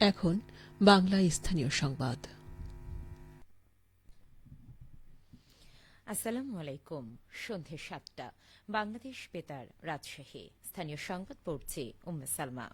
এখন বাংলা স্থানীয় সংবাদ। আসসালামু আলাইকুম। সন্ধে সাতটা। বাংলাদেশ বেতার রাজশাহী। স্থানীয় সংবাদ পড়ছে উম্মে সালমা।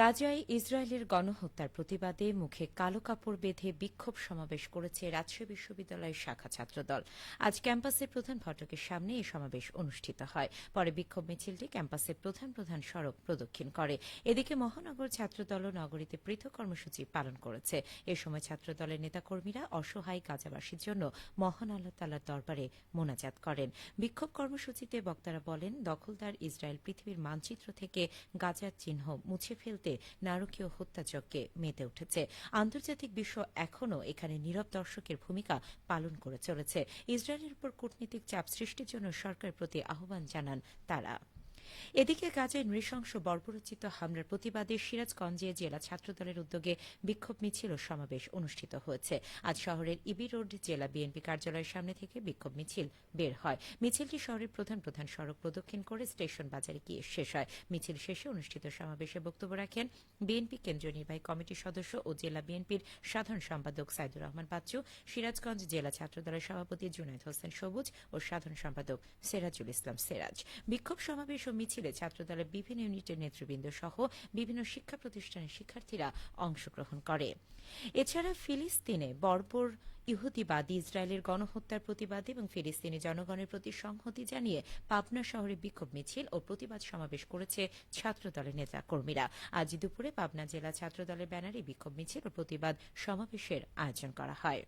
গাজায় ইসরায়েলের গণহত্যার প্রতিবাদে মুখে কালো কাপড় বেঁধে বিক্ষোভ সমাবেশ করেছে রাজশাহী বিশ্ববিদ্যালয়ের শাখা ছাত্রদল। আজ ক্যাম্পাসের প্রধান ফটকের সামনে এই সমাবেশ অনুষ্ঠিত হয়। পরে বিক্ষোভ মিছিলটি ক্যাম্পাসের প্রধান প্রধান সড়ক প্রদক্ষিণ করে। এদিকে মহানগর ছাত্রদলও নগরীতে পৃথক কর্মসূচি পালন করেছে। এ সময় ছাত্রদলের নেতাকর্মীরা অসহায় গাজাবাসীর জন্য মহান আল্লাহ তাল্লার দরবারে মোনাজাত করেন। বিক্ষোভ কর্মসূচিতে বক্তারা বলেন, দখলদার ইসরায়েল পৃথিবীর মানচিত্র থেকে গাজার চিহ্ন মুছে ফেলতে নারকীয় হত্যাযজ্ঞে মেতে উঠেছে। আন্তর্জাতিক বিশ্ব এখনও এখানে নীরব দর্শকের ভূমিকা পালন করে চলেছে। ইসরায়েলের উপর কূটনীতিক চাপ সৃষ্টির জন্য সরকারের প্রতি আহ্বান জানান তারা। এদিকে গাজায় নৃশংস বর্বরচিত হামলার প্রতিবাদে সিরাজগঞ্জে জেলা ছাত্রদলের উদ্যোগে বিক্ষোভ মিছিল ও সমাবেশ অনুষ্ঠিত হয়েছে। আজ শহরের ইবি রোড জেলা বিএনপি কার্যালয়ের সামনে থেকে বিক্ষোভ মিছিল বের হয়। মিছিলটি শহরের প্রধান প্রধান সড়ক প্রদক্ষিণ করে স্টেশন বাজারে গিয়ে শেষ হয়। মিছিল শেষে অনুষ্ঠিত সমাবেশে বক্তব্য রাখেন বিএনপি কেন্দ্রীয় নির্বাহী কমিটির সদস্য ও জেলা বিএনপির সাধারণ সম্পাদক সাইদুর রহমান বাচ্চু, সিরাজগঞ্জ জেলা ছাত্রদলের সভাপতি জুনাইদ হোসেন সবুজ ও সাধারণ সম্পাদক সেরাজুল ইসলাম সেরাজ। বিক্ষোভ সমাবেশ ও মিছিলে ছাত্রদলের বিভিন্ন ইউনিটের নেতৃবৃন্দ সহ বিভিন্ন শিক্ষা প্রতিষ্ঠানের শিক্ষার্থীরা অংশগ্রহণ করে। এছাড়া ফিলিস্তিনে বর্বর ইহুদিবাদী ইসরায়েলের গণহত্যার প্রতিবাদে এবং ফিলিস্তিনি জনগণের প্রতি সংহতি জানিয়ে পাবনা শহরে বিক্ষোভ মিছিল ও প্রতিবাদ সমাবেশ করেছে ছাত্রদলের নেতা কর্মীরা আজ দুপুরে পাবনা জেলা ছাত্রদলের ব্যানারে বিক্ষোভ মিছিল ও প্রতিবাদ সমাবেশের আয়োজন করা হয়।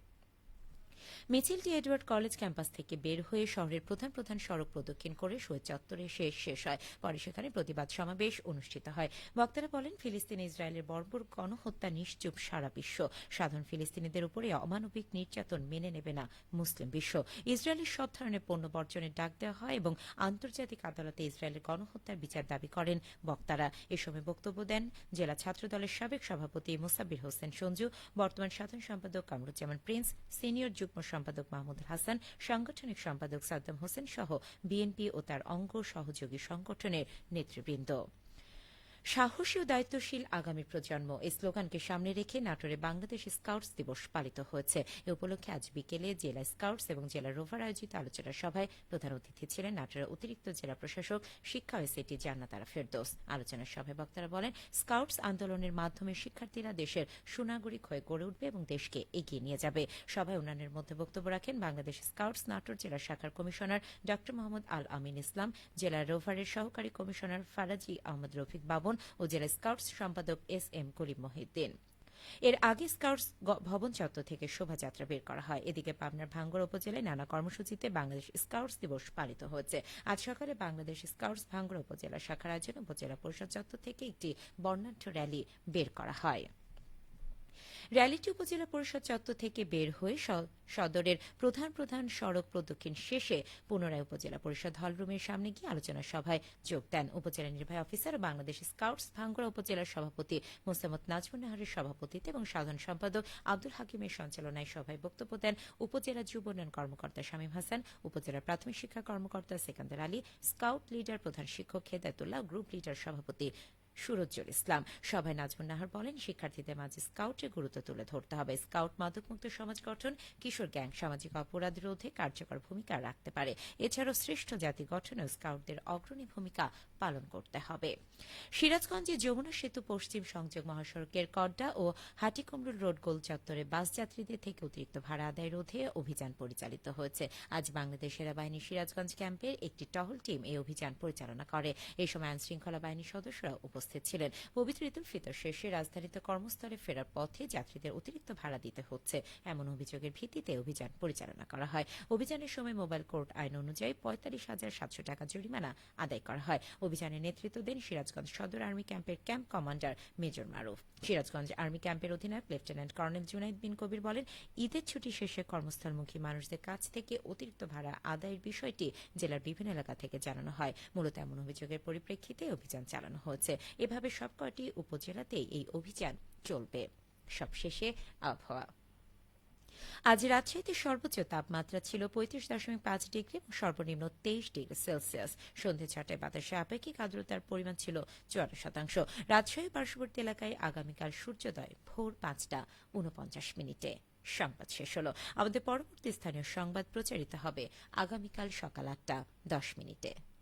মিছিলটি এডওয়ার্ড কলেজ ক্যাম্পাস থেকে বের হয়ে শহরের প্রধান প্রধান সড়ক প্রদক্ষিণ করে শহীদ চত্বরে শেষ শেষ হয়। পরে সেখানে প্রতিবাদ সমাবেশ অনুষ্ঠিত হয়। বক্তারা বলেন, ফিলিস্তিন ইসরায়েলের বর্বর গণহত্যা নিশ্চুপ সারা বিশ্ব। সাধারণ ফিলিস্তিনিদের উপরে অমানবিক নির্যাতন মেনে নেবে না মুসলিম বিশ্ব। ইসরায়েলের সব ধরনের পণ্য বর্জনের ডাক দেওয়া হয় এবং আন্তর্জাতিক আদালতে ইসরায়েলের গণহত্যার বিচার দাবি করেন বক্তারা। এ সময় বক্তব্য দেন জেলা ছাত্রদলের সাবেক সভাপতি মুসাব্বির হোসেন সঞ্জু, বর্তমান সাধারণ সম্পাদক কামরুজ্জামান প্রিন্স, সিনিয়র যুগ্ম সম্পাদক মাহমুদ হাসান, সাংগঠনিক সম্পাদক সাদ্দাম হোসেন সহ বিএনপি ও তার অঙ্গ সহযোগী সংগঠনের নেতৃবৃন্দ। সাহসী ও দায়িত্বশীল আগামী প্রজন্ম। এই স্লোগানকে সামনে রেখে নাটোরে বাংলাদেশ স্কাউটস দিবস পালিত হয়েছে। এ উপলক্ষে আজ বিকেলে জেলা স্কাউটস এবং জেলা রোভার আয়োজিত আলোচনা সভায় প্রধান অতিথি ছিলেন নাটোরের অতিরিক্ত জেলা প্রশাসক শিক্ষা ওয়েসিটি জান্নাতারা ফেরদোস। আলোচনা সভায় বক্তারা বলেন, স্কাউটস আন্দোলনের মাধ্যমে শিক্ষার্থীরা দেশের সুনাগরিক হয়ে গড়ে উঠবে এবং দেশকে এগিয়ে নিয়ে যাবে। সভায় অন্যান্যের মধ্যে বক্তব্য রাখেন বাংলাদেশ স্কাউটস নাটোর জেলা শাখার কমিশনার ড মোহাম্মদ আল আমিন ইসলাম, জেলা রোভারের সহকারী কমিশনার ফারাজি আহমদ রফিক বাবন ও জেলা স্কাউটস সম্পাদক এস এম করিম মহিউদ্দিন। এর আগে স্কাউটস ভবন চত্বর থেকে শোভাযাত্রা বের করা হয়। এদিকে পাবনার ভাঙ্গর উপজেলায় নানা কর্মসূচিতে বাংলাদেশ স্কাউটস দিবস পালিত হচ্ছে। আজ সকালে বাংলাদেশ স্কাউটস ভাঙ্গর উপজেলা শাখার আয়োজনে উপজেলা পরিষদ চত্বর থেকে একটি বর্ণাঢ্য র্যালি বের করা হয়। র্যালিটি উপজেলা পরিষদ চত্বর থেকে বের হয়ে সদরের প্রধান প্রধান সড়ক প্রদক্ষিণ শেষে পুনরায় উপজেলা পরিষদ হলরুমের সামনে গিয়ে আলোচনা সভায় যোগ দেন উপজেলা নির্বাহী অফিসার ও বাংলাদেশ স্কাউটস ভাঙ্গুড়া উপজেলার সভাপতি মোসাম্মদ নাজমুন নাহারের সভাপতিত্বে এবং সাধারণ সম্পাদক আব্দুল হাকিমের সঞ্চালনায় সভায় বক্তব্য দেন উপজেলা যুব উন্নয়ন কর্মকর্তা শামীম হাসান, উপজেলা প্রাথমিক শিক্ষা কর্মকর্তা সেকান্দার আলী, স্কাউট লিডার প্রধান শিক্ষক খেদায়তুল্লাহ গ্রুপ লিডার সভাপতি সুরজ্জল ইসলাম। সভায় নাজমুন নাহার বলেন, শিক্ষার্থীদের মাঝে স্কাউটের গুরুত্ব তুলে ধরতে হবে। স্কাউট মাদকমুক্ত সমাজ গঠন কিশোর গ্যাং সামাজিক অপরাধ রোধে কার্যকর ভূমিকা রাখতে পারে। এছাড়াও শ্রেষ্ঠ জাতি গঠনেও স্কাউটদের অগ্রণী ভূমিকা পালন করতে হবে। সিরাজগঞ্জে যমুনা সেতু পশ্চিম সংযোগ মহাসড়কের কড্ডা ও হাটিকুমরুল রোড গোল চত্বরে বাস যাত্রীদের থেকে অতিরিক্ত ভাড়া আদায় রোধে অভিযান পরিচালিত হয়েছে। আজ বাংলাদেশ সেনাবাহিনী সিরাজগঞ্জ ক্যাম্পের একটি টহল টিম এই অভিযান পরিচালনা করে। এই সময় আইন শৃঙ্খলা বাহিনীর সদস্যরা উপস্থিত ছিলেন। পবিত্র ঈদুল ফিতর শেষে রাজধানীতে কর্মস্থলে ফেরার পথে যাত্রীদের অতিরিক্ত ভাড়া দিতে হচ্ছে। এমন অভিযোগের ভিত্তিতে অভিযান পরিচালনা করা হয়। অভিযানের সময় মোবাইল কোর্ট আইন অনুযায়ী পঁয়তাল্লিশ হাজার সাতশো টাকা জরিমানা আদায় করা হয়। অভিযানে নেতৃত্ব দেন সিরাজগঞ্জ সদর আর্মি ক্যাম্পের camp commander major Maruf. Sirajganj army ক্যাম্পের অধিনায়ক লেফটেন্যান্ট কর্নেল জুনাইদ বিন কবির বলেন, ঈদের ছুটি শেষে কর্মস্থলমুখী মানুষদের কাছ থেকে অতিরিক্ত ভাড়া আদায়ের বিষয়টি জেলার বিভিন্ন এলাকা থেকে জানানো হয়। মূলত এমন অভিযোগের পরিপ্রেক্ষিতে অভিযান চালানো হয়েছে। এভাবে সবকটি উপজেলাতেই এই অভিযান চলবে। সবশেষে আবহাওয়া। আজ রাজশাহীতে সর্বোচ্চ তাপমাত্রা ছিল পঁয়ত্রিশ দশমিক পাঁচ ডিগ্রি এবং সর্বনিম্ন তেইশ ডিগ্রি সেলসিয়াস। সন্ধ্যে ছটায় বাতাসে আপেক্ষিক আর্দ্রতার পরিমাণ ছিল চুয়ান্ন শতাংশ। রাজশাহী পার্শ্ববর্তী এলাকায় আগামীকাল সূর্যোদয় ভোর পাঁচটা উনপঞ্চাশ মিনিটে। সংবাদ শেষ হল। আমাদের পরবর্তী স্থানীয় সংবাদ প্রচারিত হবে আগামীকাল সকাল আটটা দশ মিনিটে।